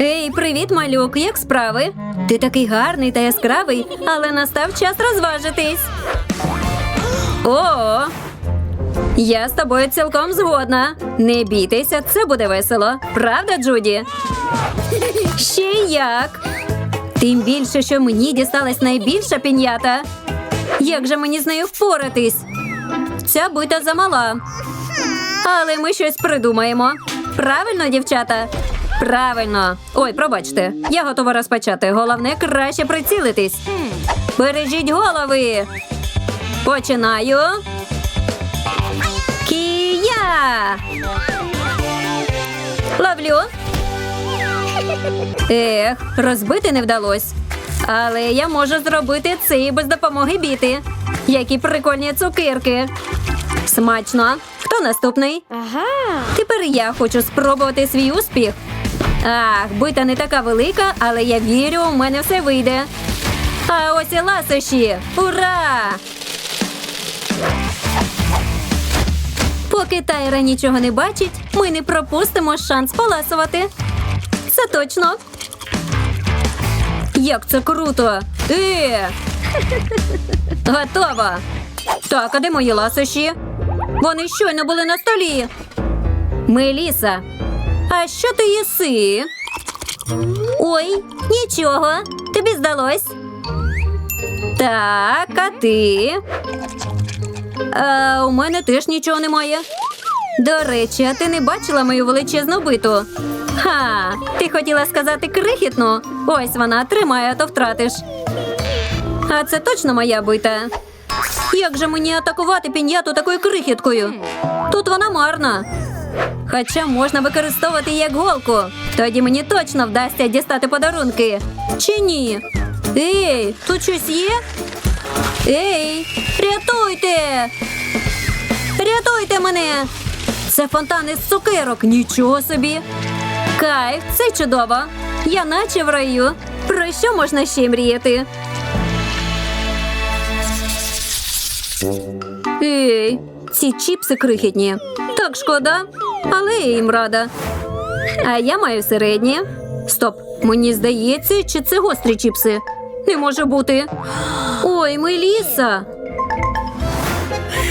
Ей, привіт, малюк, як справи? Ти такий гарний та яскравий, але настав час розважитись. О, я з тобою цілком згодна. Не бійтеся, це буде весело. Правда, Джуді? Ще як. Тим більше, що мені дісталась найбільша пінята. Як же мені з нею впоратись? Ця бита замала. Але ми щось придумаємо. Правильно, дівчата? Правильно. Ой, пробачте, я готова розпочати. Головне краще прицілитись. Бережіть голови. Починаю. Кія! Ловлю. Ех, розбити не вдалось. Але я можу зробити це і без допомоги біти. Які прикольні цукерки. Смачно. Хто наступний? Ага. Тепер я хочу спробувати свій успіх. Ах, бита не така велика, але я вірю, у мене все вийде. А ось і ласощі! Ура! Поки Тайра нічого не бачить, ми не пропустимо шанс поласувати. Це точно. Як це круто! Е! Готово! Так, а де мої ласощі? Вони щойно були на столі. Меліса, а що ти їси? Ой, нічого. Тобі здалось. Так, а ти? А, у мене теж нічого немає. До речі, а ти не бачила мою величезну биту? Ха, ти хотіла сказати крихітну. Ось вона, тримай, а то втратиш. А це точно моя бита. Як же мені атакувати пін'яту такою крихіткою? Тут вона марна. Хоча можна використовувати як голку. Тоді мені точно вдасться дістати подарунки. Чи ні? Ей, тут щось є? Ей, рятуйте! Рятуйте мене! Це фонтан із цукерок. Нічого собі. Кайф, це чудово. Я наче в раю. Про що можна ще мріяти? Ей, ці чіпси крихітні. Так шкода, але я їм рада. А я маю середні. Стоп, мені здається, чи це гострі чіпси? Не може бути. Ой, Меліса.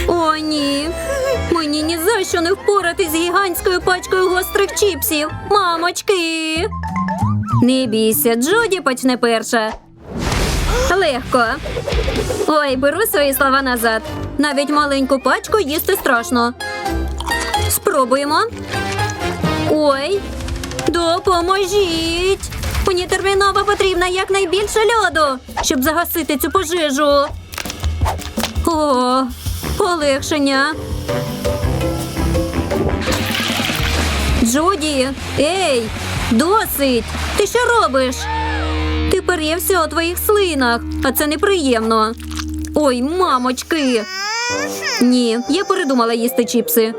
О, ні. Мені ні за що не впоратись з гігантською пачкою гострих чіпсів. Мамочки. Не бійся, Джуді почне перша. Легко. Ой, беру свої слова назад. Навіть маленьку пачку їсти страшно. Спробуємо. Ой, допоможіть! Мені терміново потрібна якнайбільше льоду, щоб загасити цю пожежу. О, полегшення. Джуді, ей, досить! Ти що робиш? Тепер я все у твоїх слинах, а це неприємно. Ой, мамочки. Ні, я передумала їсти чіпси.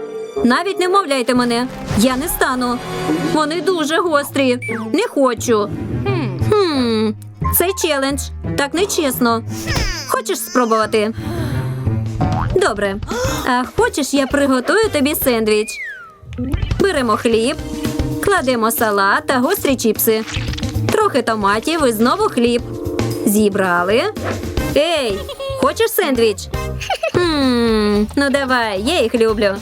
Навіть не вмовляйте мене. Я не стану. Вони дуже гострі. Не хочу. Хм, це челендж. Так нечесно. Хочеш спробувати? Добре. А хочеш, я приготую тобі сендвіч. Беремо хліб, кладемо салат та гострі чіпси. Трохи томатів і знову хліб. Зібрали. Ей, хочеш сендвіч? Хм, ну давай, я їх люблю.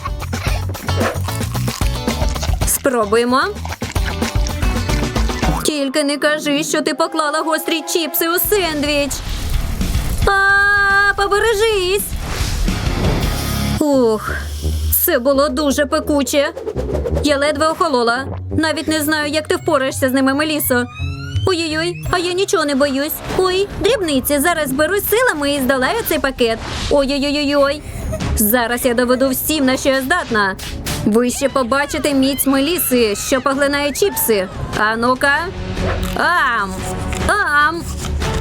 Спробуємо. Тільки не кажи, що ти поклала гострі чіпси у сендвіч. А, побережись. Ух, це було дуже пекуче. Я ледве охолола. Навіть не знаю, як ти впораєшся з ними, Мелісо. Ой-ой-ой, а я нічого не боюсь. Ой, дрібниці, зараз зберусь силами і здолаю цей пакет. Ой-ой-ой-ой. Зараз я доведу всім, на що я здатна. Ви ще побачите міць Меліси, що поглинає чіпси. А ну-ка. Ам! Ам!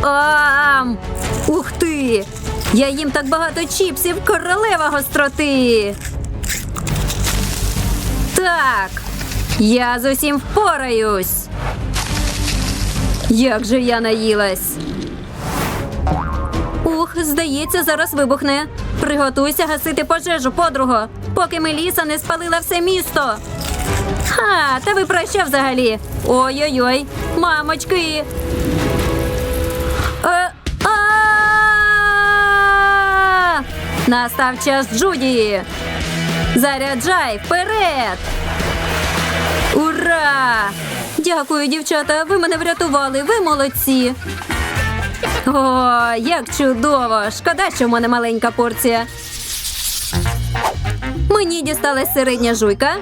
Ам! Ух ти! Я їм так багато чіпсів, королева гостроти. Так, я з усім впораюсь. Як же я наїлась. Ух, здається, зараз вибухне. Приготуйся гасити пожежу, подруго, поки Меліса не спалила все місто. Ха, та ви про що взагалі? Ой-ой-ой, мамочки. Е! Настав час Джуді. Заряджай вперед. Ура! Дякую, дівчата. Ви мене врятували. Ви молодці. О, як чудово! Шкода, що в мене маленька порція. Мені дісталась середня жуйка.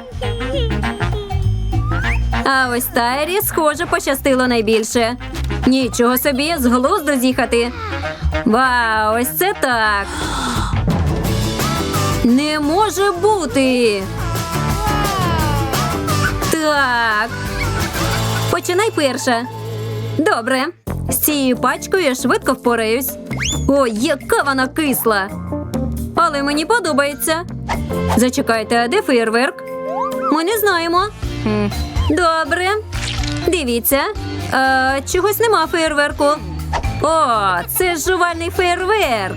А ось Тайрі, схоже, пощастило найбільше. Нічого собі, з глузду з'їхати. Вау, ось це так. Не може бути. Так. Починай перша. Добре. З цією пачкою я швидко впораюсь. Ой, яка вона кисла. Але мені подобається. Зачекайте, а де фейерверк? Ми не знаємо. Добре. Дивіться. А, чогось нема фейерверку. О, це жувальний фейерверк.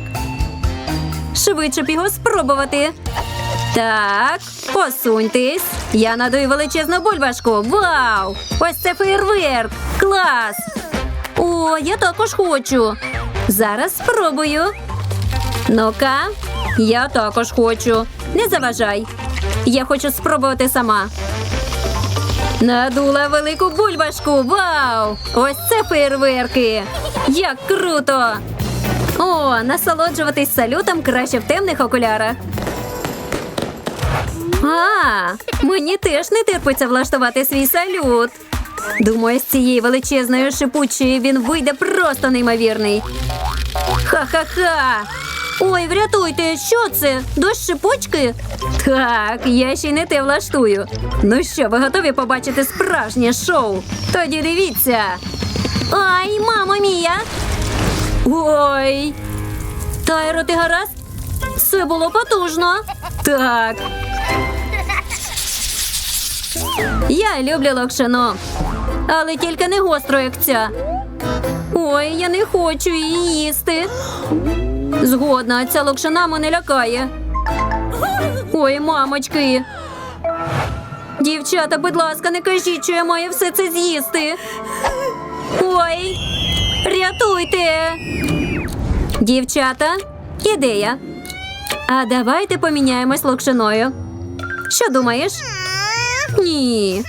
Швидше б його спробувати. Так, посуньтесь. Я надую величезну бульбашку. Вау! Ось це фейерверк! Клас! О, я також хочу. Зараз спробую. Ну-ка, я також хочу. Не заважай. Я хочу спробувати сама. Надула велику бульбашку. Вау! Ось це фейерверки! Як круто! О, насолоджуватись салютом краще в темних окулярах. А, мені теж не терпиться влаштувати свій салют. Думаю, з цієї величезної шипучої він вийде просто неймовірний. Ха-ха-ха! Ой, врятуйте, що це? Дощ шипучки? Так, я ще й не те влаштую. Ну що, ви готові побачити справжнє шоу? Тоді дивіться. Ай, мамо мія! Ой. Тайро, ти гаразд? Це було потужно. Так. Я люблю локшину. Але тільки не гостро, як ця. Ой, я не хочу її їсти. Згодна, ця локшина мене лякає. Ой, мамочки. Дівчата, будь ласка, не кажіть, що я маю все це з'їсти. Ой, рятуйте. Дівчата, ідея. А давайте поміняємось локшиною. Що думаєш? Ні.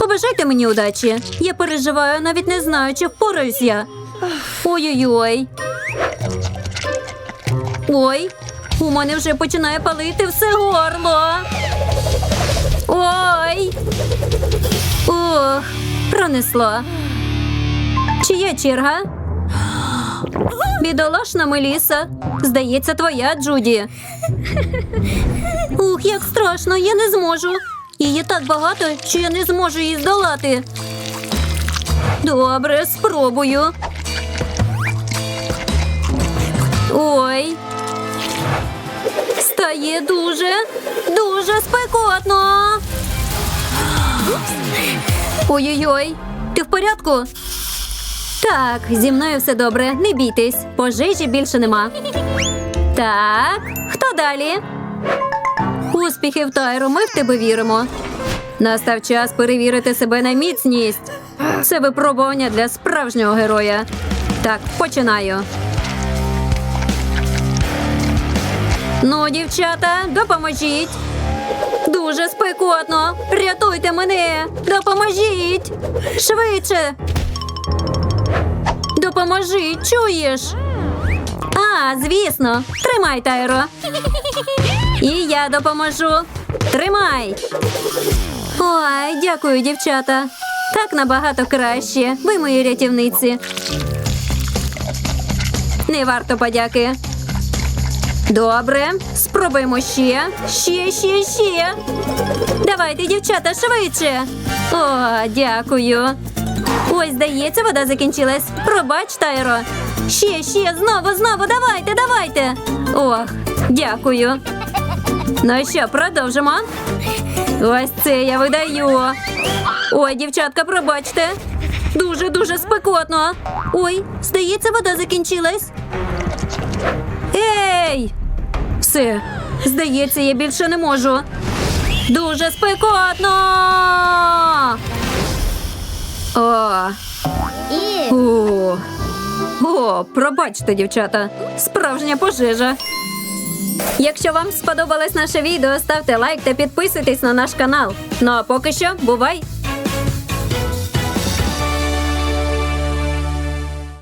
Побажайте мені удачі. Я переживаю, навіть не знаю, чи впораюсь я. Ой-ой-ой. Ой, у мене вже починає палити все горло. Ой. Ох, пронесло. Чия черга? Бідолашна Меліса. Здається, твоя Джуді. Ух, як страшно, я не зможу. Її так багато, що я не зможу її здолати. Добре, спробую. Ой. Стає дуже, дуже спекотно. Ой-ой-ой, ти в порядку? Так, зі мною все добре, не бійтесь. Пожежі більше нема. Так, хто далі? Успіхів, Тайро, ми в тебе віримо. Настав час перевірити себе на міцність. Це випробування для справжнього героя. Так, починаю. Ну, дівчата, допоможіть. Дуже спекотно. Рятуйте мене. Допоможіть. Швидше. Допоможи, чуєш? А, звісно. Тримай, Тайро. І я допоможу. Тримай. Ой, дякую, дівчата. Так набагато краще. Ви мої рятівниці. Не варто подяки. Добре, спробуємо ще. Ще, ще, ще. Давайте, дівчата, швидше. О, дякую. Ой, здається, вода закінчилась. Пробач, Тайро. Ще, ще, знову, знову, давайте, давайте. Ох, дякую. Ну що, продовжимо. Ось це я видаю. Ой, дівчатка, пробачте. Дуже дуже спекотно. Ой, здається, вода закінчилась. Ей! Все, здається, я більше не можу. Дуже спекотно. О. О. О, пробачте, дівчата. Справжня пожежа. Якщо вам сподобалось наше відео, ставте лайк та підписуйтесь на наш канал. Ну а поки що, бувай!